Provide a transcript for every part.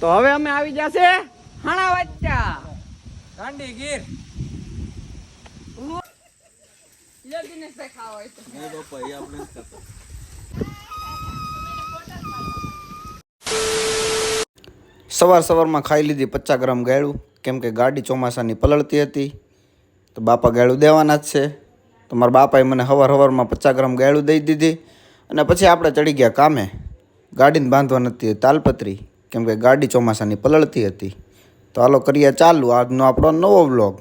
તો હવે અમે આવી જશે હાણા વચ્ચા. ગાંડી ગીર. સવાર સવારમાં ખાઈ લીધી પચાસ ગ્રામ ગાયડું. કેમ કે ગાડી ચોમાસાની પલળતી હતી તો બાપા ગાયડું દેવાના જ છે. તો મારા બાપાએ મને હવાર હવારમાં પચાસ ગ્રામ ગાયડું દઈ દીધી અને પછી આપણે ચડી ગયા કામે. ગાડીને બાંધવા નથી તાલપત્રી, કેમ કે ગાડી ચોમાસાની પલળતી હતી. તો હાલો કરીએ ચાલુ આજનો આપણો નવો વ્લોગ.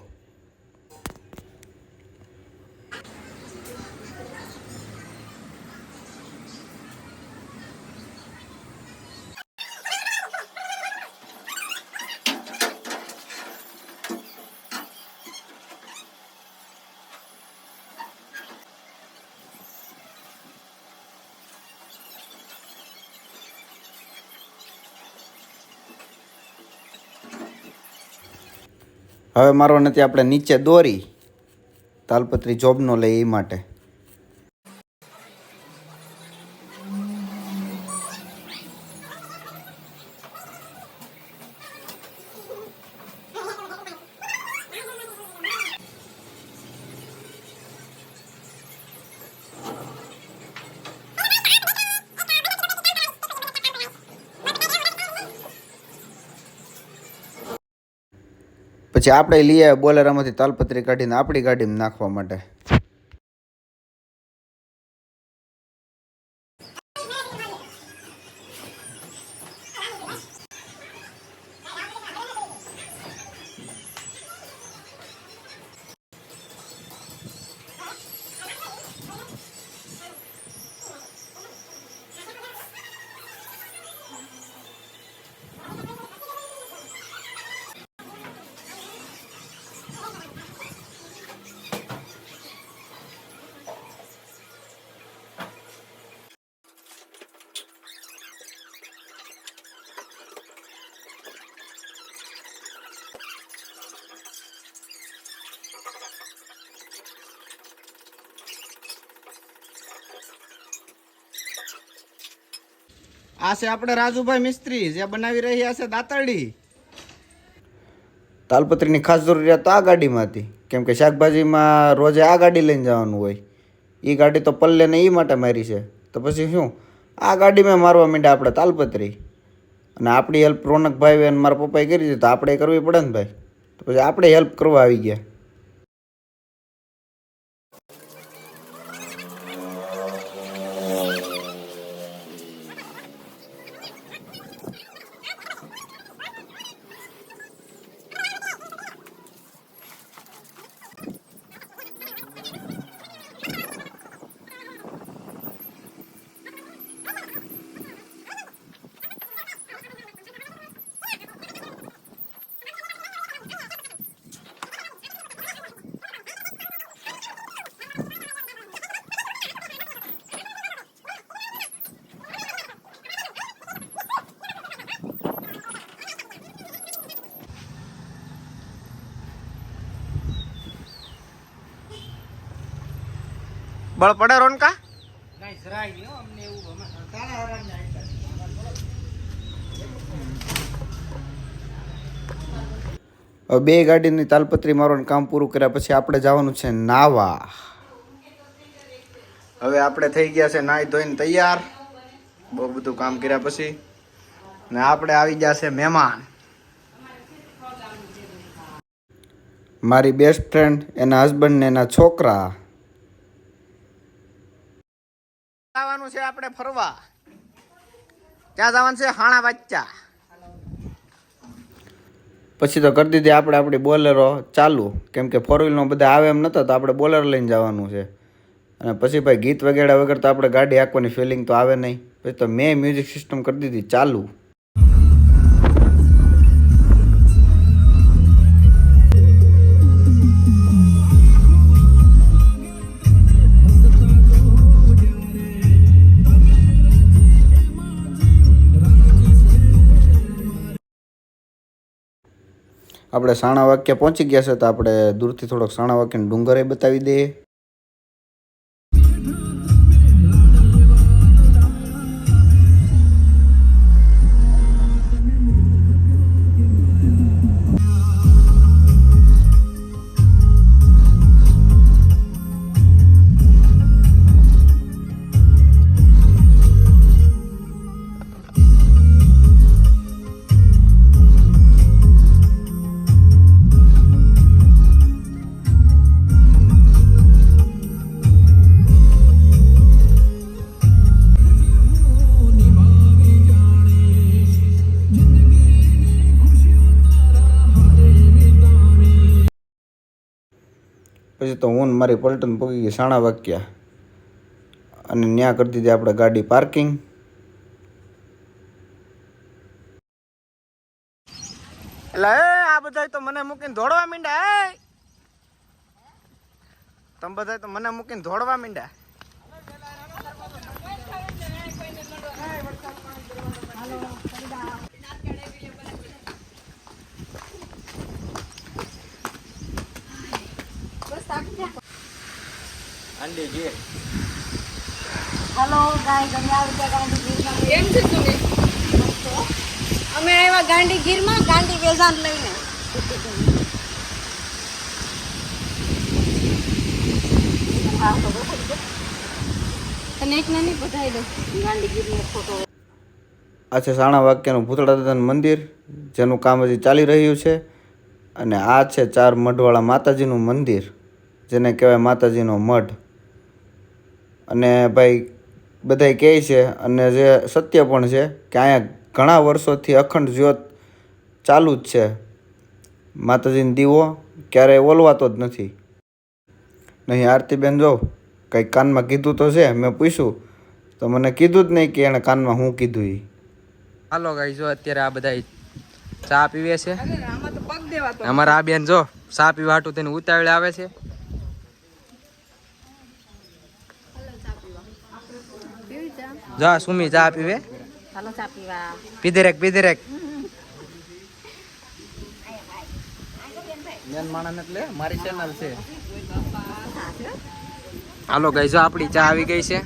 હવે મારો નથી આપણે નીચે દોરી તાલપત્રી જોબનો લઈ એ માટે. પછી આપણે લઈએ બોલેરામાંથી તાલપત્રી કાઢીને આપણી ગાડીમાં નાખવા માટે. આ છે આપણે રાજુભાઈ મિસ્ત્રી, જે બનાવી રહ્યા છે દાતરડી. તાલપત્રીની ખાસ જરૂરિયાત આ ગાડીમાં હતી કેમ કે શાકભાજીમાં રોજે આ ગાડી લઈને જવાનું હોય. એ ગાડી તો પલ્લે ને એ માટે મારી છે. તો પછી શું? આ ગાડીમાં મારવા માંડ્યા આપણે તાલપત્રી. અને આપણી હેલ્પ રોનકભાઈ અને મારા પપ્પાએ કરી દીધી, તો આપણે કરવી પડે ને ભાઈ? તો પછી આપણે હેલ્પ કરવા આવી ગયા. બળ પડે રોનકા? આઈતા. હવે બે ગાડીની તાલપત્રી મારવાનું કામ પૂરું કર્યા પછી આપણે જવાનું છે નાવા. હવે આપણે થઈ ગયા છે નાહી ધોઈને તૈયાર. બહુ બધું કામ કર્યા પછી. ને આપણે આવી ગયા છે મહેમાન. મારી બેસ્ટ ફ્રેન્ડ એના હસબન્ડ ને એના છોકરા. જવાનું છે આપણે ફરવા. ક્યાં જવાનું છે? હાણા બચ્ચા પછી તો કરી દીધી આપણે આપણી બોલેરો ચાલુ. કેમ કે ફોર વ્હીલનો બધા આવે એમ નતા, તો આપણે બોલેરો લઈને જવાનું છે. અને પછી ભાઈ ગીત વગેરે વગર તો આપણે ગાડી હાંકવાની ફિલિંગ તો આવે નહીં. પછી તો મેં મ્યુઝિક સિસ્ટમ કરી દીધી ચાલુ. આપણે સાણા વાક્ય પહોંચી ગયા છે તો આપણે દૂરથી થોડોક સાણા વાક્યનો ડુંગર બતાવી દઈએ. પછી તો હું મારી પલટન પૂકી ગઈ સાણા વાક્યા અને ત્યાં કરી દીધી આપણે ગાડી પાર્કિંગ. એટલે એ, આ બધા તો મને મૂકીને દોડવા માંડ્યા તમે બધા તો મને મૂકીને દોડવા માંડ્યા. અંડી ઘી હલો ગાય તમે આવી ગાંધી ગીરમાં કેમ છે તમે અમે આવ્યા ગાંધી ગીરમાં ગાંધી વેઝાન લઈને. તને એક નાની બધાઈ દઉં. ગાંધી ગીરનો ફોટો આ છે સાણા વાક્યનું ભૂતળા દાદાનું મંદિર જેનું કામ હજી ચાલી રહ્યું છે. અને આ છે ચાર મઢવાળા માતાજીનું મંદિર જેને કહેવાય માતાજીનો મઢ. અને ભાઈ બધાય કહે છે અને જે સત્ય પણ છે કે અહીંયા ઘણા વર્ષોથી અખંડ જ્યોત ચાલુ જ છે. માતાજીનો દીવો ક્યારેય ઓલવાતો જ નથી. નહીં આરતીબેન જો કંઈક કાનમાં કીધું તો છે મેં પૂછ્યું તો મને કીધું જ નહીં કે એણે કાનમાં હું કીધું એ હાલો ગાઈ જો અત્યારે આ બધા ચા પીવે છે. આમાં તો પગ દેવા અમારા આ બેન જો ચા પીવા હાટું તેને ઉતાવળે આવે છે. જા સુમી ચા પીવે? ચાલો ચા પીવા. પીધી રેક પીધી રેક. એટલે મારી ચેનલ છે. હાલો ગઈ જો આપણી ચા આવી ગઈ છે.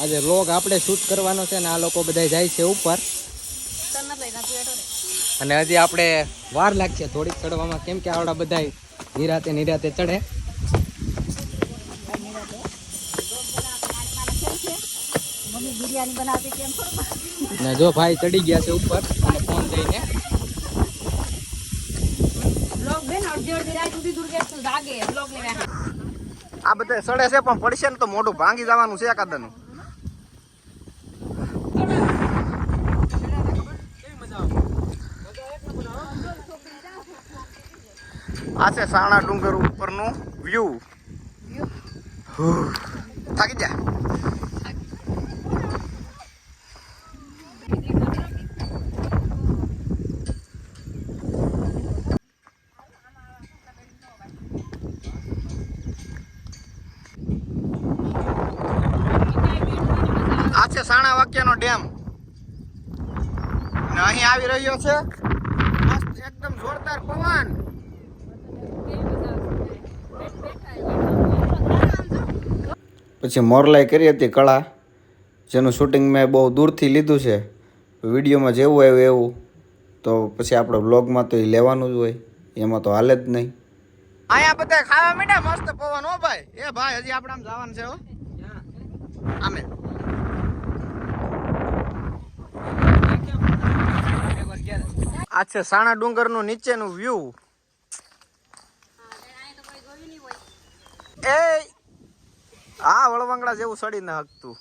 આજે વ્લોગ આપણે શૂટ કરવાનો છે ને આ લોકો બધા જાય છે ઉપર. અને હજી આપણે વાર લાગશે થોડીક ચડવામાં. કેમ કે આવડા બધા નિરાતે નિરાતે ચડે. બિરયાની બનાવતી કેમ ને જો ભાઈ ચડી ગયા છે ઉપર અને ફોન લઈને આ બધા સડે છે પણ પડશે ને તો મોઢું ભાંગી જવાનું છે એકાદનું. આ છે સાણા ડુંગર ઉપરનું વ્યૂ થાકી જા આ છે સાણા ડેમ. અને આવી રહ્યો છે. મસ્ત એકદમ જોરદાર પવન. પછી મોરલાઈ કરી હતી કળા, જેનું શૂટિંગ મેં બહુ દૂરથી લીધું છે. વિડીયોમાં જેવું આવ્યું એવું તો પછી આપણે બ્લોગમાં તો એ લેવાનું જ હોય, એમાં તો હાલે જ નહીં. અહીંયા બધા ખાવા મીઠા મસ્ત પવન. હો ભાઈ, એ ભાઈ, હજી આપણે આમ જવાનું છે હો. આ છે સાણા ડુંગરનું નીચેનું વ્યૂ. એ, આ વળવંગડા જેવું સડી ન હકતું.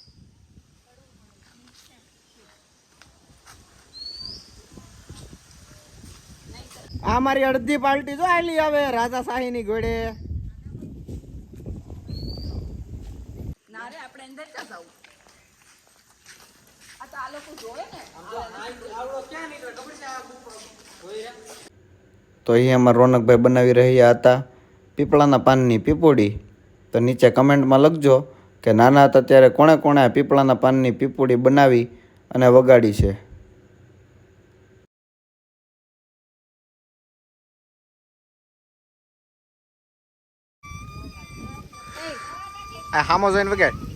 આ મારી અડધી પાર્ટી જો આલી હવે રાજા શાહી ઘોડે. ના રે, આપણે અંદર ક્યાં જવું? તો આ લોકો જોવે ને? તો અહીંયા રોનકભાઈ બનાવી રહ્યા હતા પીપળાના પાનની પીપોડી. તો નીચે કમેન્ટમાં લખજો કે નાના હતા ત્યારે કોણે કોણે પીપળાના પાનની પીપોડી બનાવી અને વગાડી છે. હામો જોઈને વગાડ.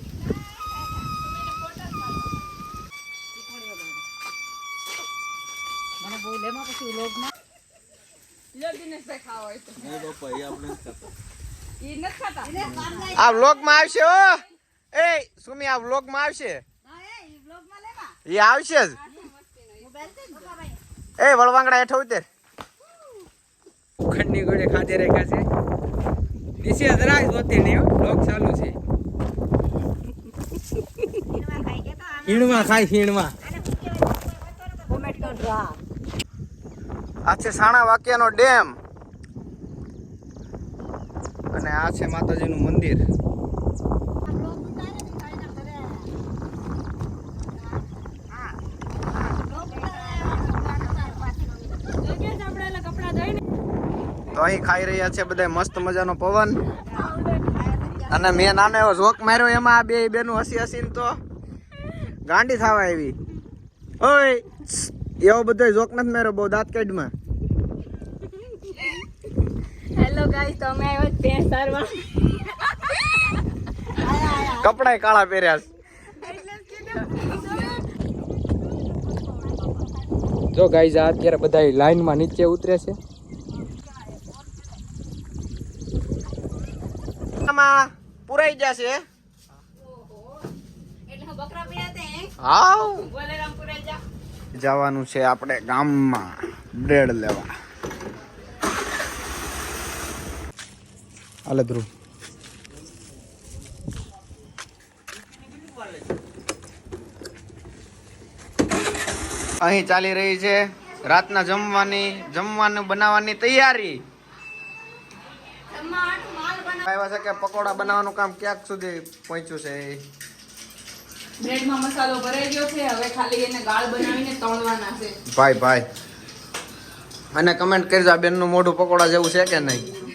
વ્લોગમાં આ વ્લોગ આવશે હો. એ સુમી આ વ્લોગ આવશે. એ આવશે જ. એ વળવાંગડા હેઠ ઉતર. ખંડની ગોળે ખાતે રાખ્યા છે. નીચે જરાય જોતી નહીં બ્લોગ ચાલુ છે. ખાય કોમેન્ટ આ છે સાણા વાક્યાનો ડેમ. અને આ છે માતાજીનું મંદિર. તો અહીં ખાઈ રહ્યા છે બધા મસ્ત મજાનો પવન. અને મેં નાનો એવો ઝોક માર્યો, એમાં આ બે બેનું હસી હસીને તો ગાંડી થવા આવી. ઓય, એવો બધો ઝોક નથી માર્યો, બહુ દાંત કાઢમાં હેલો ગાઈસ તો અમે આવ્યા ભેંસ સારવા કપડાય કાળા પહેર્યા છે. જો ગાઈઝ આ અત્યારે બધા લાઈનમાં નીચે ઉતરે છે. પુરાઈ જશે જા. જવાનું છે આપણે ગામમાં બ્રેડ લેવા. હાલે ધ્રુવ અહીં ચાલી રહી છે રાતના જમવાની જમવાનું બનાવવાની તૈયારી. આવ્યા છે કે પકોડા બનાવવાનું કામ ક્યાંક સુધી પહોંચ્યું છે? બ્રેડમાં મસાલો ભરાઈ ગયો છે. હવે ખાલી એને ગાળ બનાવીને તળવાના છે. ભાઈ ભાઈ. અને કમેન્ટ કરજો આ બેનનું મોઢું પકોડા જેવું છે કે નહીં?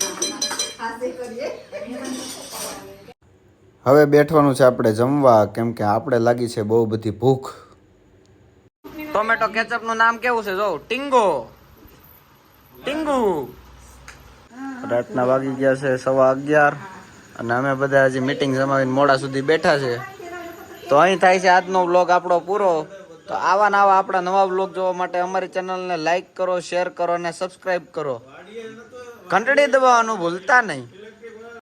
હવે બેઠવાનું છે આપણે જમવા, કેમ કે આપણે લાગી છે બહુ બધી ભૂખ. ટોમેટો કેચઅપનું નામ કેવું છે? જો, ટીંગો. ટીંગુ. રાતના વાગી ગયા છે સવા અગિયાર અને અમે બધા હજી મીટિંગ જમાવીને મોડા સુધી બેઠા છે. તો અહીં થાય છે આજનો વ્લોગ આપણો પૂરો. તો આવા ને આવા આપણા નવા વ્લોગ જોવા માટે અમારી ચેનલને લાઈક કરો શેર કરો અને સબસ્ક્રાઈબ કરો. ઘંટડી દબાવવાનું ભૂલતા નહીં.